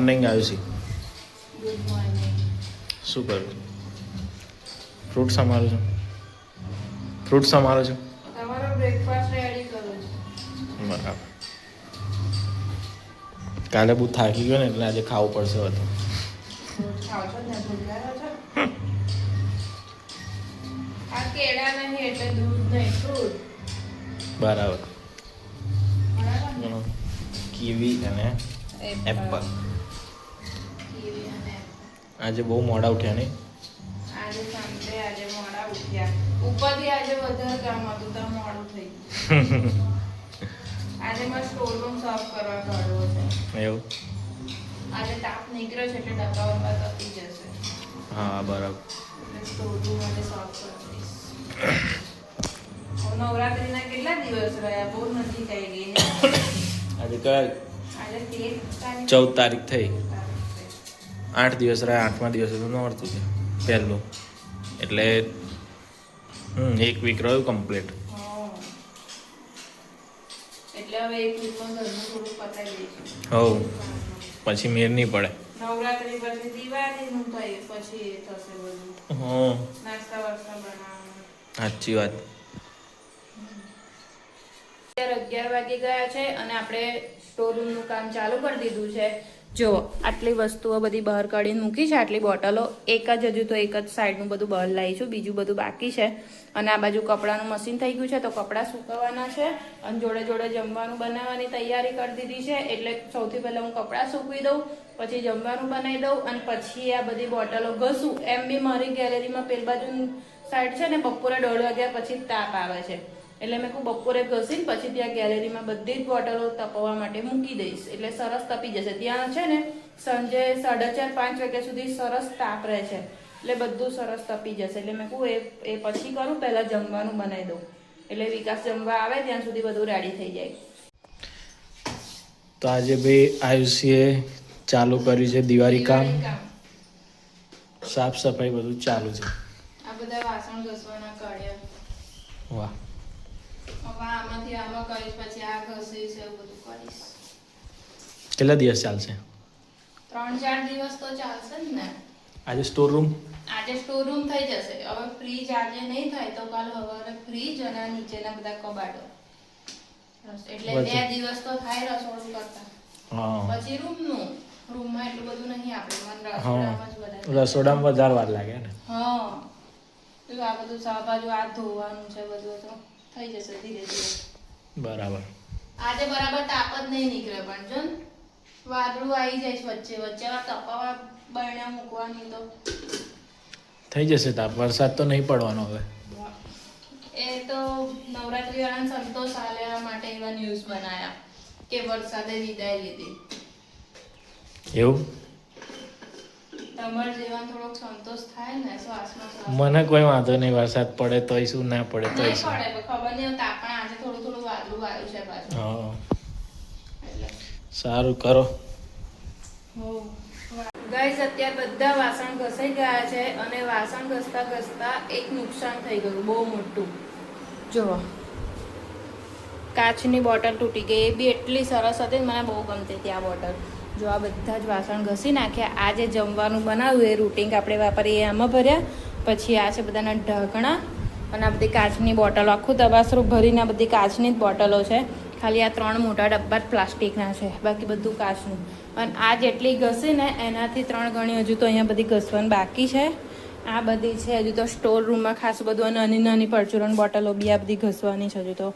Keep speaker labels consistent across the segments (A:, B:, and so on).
A: Morning આવ્યું છે. શું કરું ફ્રૂટ સમારું છું. ફ્રૂટ સમારું છું. બરાબર. કાલે બહુ થાકી ગયો ને એટલે આજે ખાવું પડશે બધું બરાબર. કીવી અને એપલ. આજે બહુ મોડા ઉઠ્યા નહીં?
B: આજે સન્ડે આજે મોડા ઉઠ્યા. ઉપરથી આજે વધારે કામ હતું તો મોડું થઈ આજે મારે સ્ટોરરૂમ સાફ કરવા કાઢવો છે.
A: એવું?
B: આજે તાપ નીકળ્યો છે એટલે ડબ્બા વબ્બા તપી જશે.
A: હા બરાબર.
B: એટલે સ્ટોર રૂમ આજે સાફ કરી નવરાત્રીના કેટલા દિવસ રહ્યા? બહુ નજીક આવી ગઈ
A: આજે
B: કઈ
A: ચૌદ તારીખ થઈ. આઠ દિવસ રહ્યા આઠમા દિવસે તો નોરતું છે પહેલું. એટલે હમ એક વીક રહ્યું કમ્પ્લીટ
B: હવે
A: પછી મેર નહીં પડે.
B: નવરાત્રી પછી દિવાળીનું થાય પછી થશે બધું.
A: હં
B: નાસ્તા વાસ્તા બનાવવાનું.
A: સાચી વાત.
B: અગિયાર વાગે ગયા છે અને આપણે સ્ટોર રૂમનું કામ ચાલુ કરી દીધું છે. જો આટલી વસ્તુઓ બધી બહાર કાઢીને મૂકી છે, આટલી બોટલો, એક જ હજુ તો એક જ સાઈડનું બધું બહાર લાવીશું બીજું બધું બાકી છે. અને આ બાજુ કપડાનું મશીન થઈ ગયું છે, તો કપડાં સુકવવાના છે અને જોડે જોડે જમવાનું બનાવવાની તૈયારી કરી દીધી છે. એટલે સૌથી પહેલાં હું કપડાં સૂકવી દઉં, પછી જમવાનું બનાવી દઉં અને પછી આ બધી બોટલો ઘસું. એમ બી મારી ગેલેરીમાં પેલ બાજુ સાઈડ છે ને, બપોરે દોઢ વાગ્યા પછી તાપ આવે છે. એટલે મેં કહું બપોરે ઘસીને પછી ત્યાં ગેલેરીમાં બધી જ બોટલો તપવા માટે મૂકી દઈશ. એટલે સરસ તપી જશે. ત્યાં છે ને સાંજે સાડા ચાર પાંચ વાગ્યા સુધી સરસ તાપ રહે છે. એટલે બધું સરસ તપી જશે. એટલે મેં કહું એ એ પછી કરું પહેલાં જમવાનું બનાવી દઉં. એટલે વિકાસ જમવા આવે ત્યાં સુધી બધું રેડી થઈ જાય.
A: તો આજે ભાઈ આયુષીએ ચાલુ કર્યું છે દિવાળી કામ સાફ સફાઈ બધું ચાલુ છે.
B: આ બધા વાસણ ઘસવાના કાઢ્યા
A: વાહ.
B: હવે આમાંથી આમાં કરીશ પછી આ ઘસીશ એવું બધું કરીશ.
A: કેટલા દિવસ ચાલશે?
B: ત્રણ ચાર દિવસ તો ચાલશે જ ને.
A: આજે સ્ટોર રૂમ
B: આજે સ્ટોર રૂમ થઈ જશે. હવે ફ્રીજ આજે નહીં થાય તો કાલ સવારે ફ્રીજ અને નીચેના બધા કબાટો. એટલે બે દિવસ તો થાય રસોડું કરતા. પછી રૂમનું રૂમમાં એટલું બધું નહીં આપણે મન રસોડામાં જ વધારે
A: વાર લાગે ને?
B: હા. આ બધું શાકભાજી હાથ ધોવાનું છે બધું તો. થઈ જશે ધીરે ધીરે.
A: બરાબર.
B: આજે બરાબર તાપ જ નહીં નીકળે પણ જો વાદળું આવી જાય છે વચ્ચે વચ્ચે આ તપાવા બરણ્યા મૂકવાની તો.
A: થઈ જશે તાપ વરસાદ તો નહીં પડવાનો હવે.
B: એ તો નવરાત્રી વાળા સંતોષ આલેવા માટે એવા ન્યૂઝ બનાયા કે વરસાદે વિદાય લીધી.
A: એવું
B: તમારે જેવા થોડોક સંતોષ થાય ને શ્વાસમાં શ્વાસ
A: મને કોઈ વાંધો નહીં વરસાદ પડે તોય શું ના પડે તોય શું. સારું કરો.
B: ગાઈસ અત્યારે બધા વાસણ ઘસાઈ ગયા છે અને વાસણ ઘસતા ઘસતા એક નુકસાન થઈ ગયું બહુ મોટું. જુઓ કાચની બોટલ તૂટી ગઈ એ બી એટલી સરસ હતી મને બહુ ગમતી હતી આ બોટલ. જો આ બધા જ વાસણ ઘસી નાખ્યા. આ જે જમવાનું બનાવ્યું, એ રૂટિંગ આપણે વાપરીએ આમાં ભર્યા. પછી આ છે બધાના ઢાંકણા અને આ બધી કાચની બોટલો. આખું તબાસરું ભરીને આ બધી કાચની જ બોટલો છે. ખાલી આ ત્રણ મોટા ડબ્બા જ પ્લાસ્ટિકના છે. બાકી બધું કાચનું. અને આ જેટલી ઘસી ને એનાથી ત્રણ ગણી હજુ તો અહીંયા બધી ઘસવાની બાકી છે. આ બધી છે હજુ તો સ્ટોર રૂમમાં ખાસ બધું નાની નાની પરચુરણ બોટલો બી આ બધી ઘસવાની છે હજુ તો.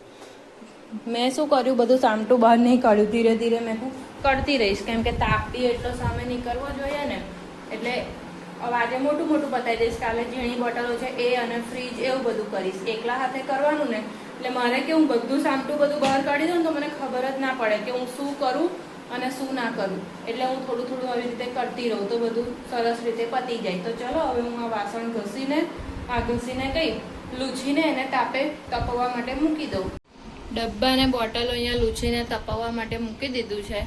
B: મેં શું કર્યું? બધું સામટું બહાર નહીં કાઢ્યું ધીરે ધીરે મેં હું કરતી રહીશ. કેમ કે તાપ બી એટલો સામે નીકળવો જોઈએ ને, એટલે હવે આજે મોટું મોટું પતાવી દઈશ કાલે ઝીણી બોટલો છે, એ અને ફ્રીજ એવું બધું કરીશ. એકલા હાથે કરવાનું ને, એટલે મારે કે હું બધું સામટું બધું બહાર કાઢી દઉં તો મને ખબર જ ના પડે કે હું શું કરું અને શું ના કરું. એટલે હું થોડું થોડું આવી રીતે કરતી રહું તો બધું સરસ રીતે પતી જાય. તો ચલો, હવે હું આ વાસણ ઘસીને, આ ઘસીને કઈ, લૂછીને એને તાપે તપવા માટે મૂકી દઉં. ડબ્બા અને બોટલો અહીંયા લૂછીને તપાવવા માટે મૂકી દીધું છે.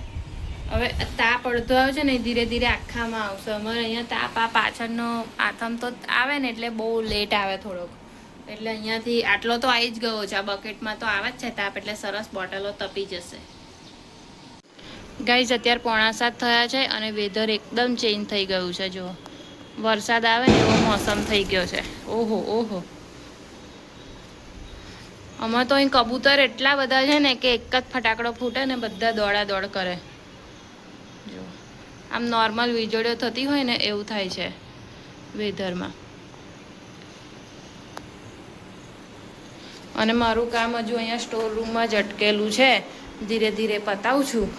B: હવે તાપ અડધો આવે છે ને ધીરે ધીરે આખામાં આવશે. અમારે અહીંયા તાપ આ પાછળનો આથમ તો આવે ને એટલે બહુ લેટ આવે થોડોક. એટલે અહીંયાથી આટલો તો આવી જ ગયો છે. આ બકેટમાં તો આવે જ છે તાપ, એટલે સરસ બોટલો તપી જશે. ગાઈઝ અત્યારે પોણા સાત થયા છે અને વેધર એકદમ ચેન્જ થઈ ગયું છે જો વરસાદ આવે ને એવો મોસમ થઈ ગયો છે. ઓહો ઓહો. અમે તો અહીં કબૂતર એટલા બધા છે ને કે એક જ ફટાકડો ફૂટે ને બધા દોડા દોડ કરે. જો. આમ નોર્મલ વીજળીઓ થતી હોય ને એવું થાય છે વેધરમાં. અને મારું કામ હજુ અહીંયા સ્ટોર રૂમમાં જ અટકેલું છે. ધીરે ધીરે પતાવું છું.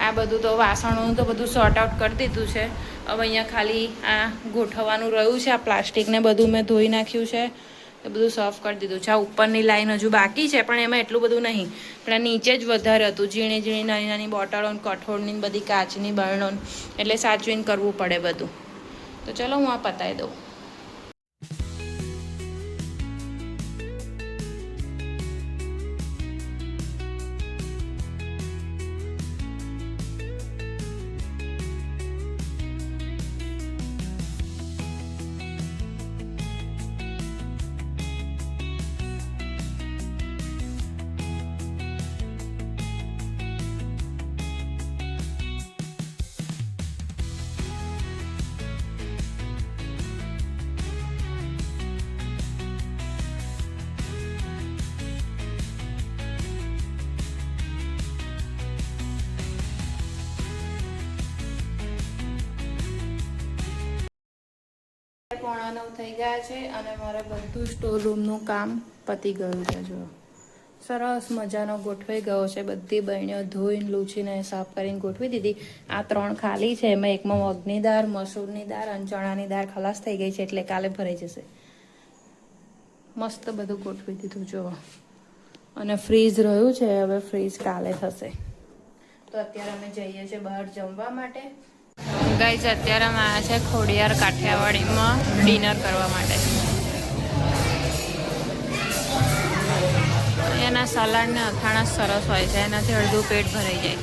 B: આ બધું તો વાસણોનું તો બધું સોર્ટ આઉટ કરી દીધું છે. હવે અહીંયા ખાલી આ ગોઠવવાનું રહ્યું છે. આ પ્લાસ્ટિકને બધું મેં ધોઈ નાખ્યું છે. એ બધું સાફ કરી દીધું. છે આ ઉપરની લાઈન હજુ બાકી છે, પણ એમાં એટલું બધું નહીં. પણ આ નીચે જ વધારે હતું. ઝીણી ઝીણી, નાની નાની બોટલો કઠોળની બધી કાચની બરણો એટલે સાચવીને કરવું પડે બધું. તો ચલો હું આ પતાવી દઉં. પોણા નવ થઈ ગયા છે અને મારે બધું સ્ટોર રૂમનું કામ પતી ગયું છે જો સરસ મજાનો ગોઠવાઈ ગયો છે. બધી બહેણીઓ ધોઈને, લૂછીને, સાફ કરીને ગોઠવી દીધી. આ ત્રણ ખાલી છે. એમાં એકમાં મગની દાળ, મસૂરની દાળ અને ચણાની દાળ ખલાસ થઈ ગઈ છે એટલે કાલે ભરાઈ જશે. મસ્ત બધું ગોઠવી દીધું જો અને ફ્રીજ રહ્યું છે. હવે ફ્રીજ કાલે થશે. તો અત્યારે અમે જઈએ છીએ બહાર જમવા માટે. ગાઈઝ અત્યારે અમે આવ્યા છે ખોડિયાર કાઠિયાવાડીમાં ડિનર કરવા માટે. એના સલાડ ને અથાણા સરસ હોય છે, એનાથી અડધું પેટ ભરાઈ જાય.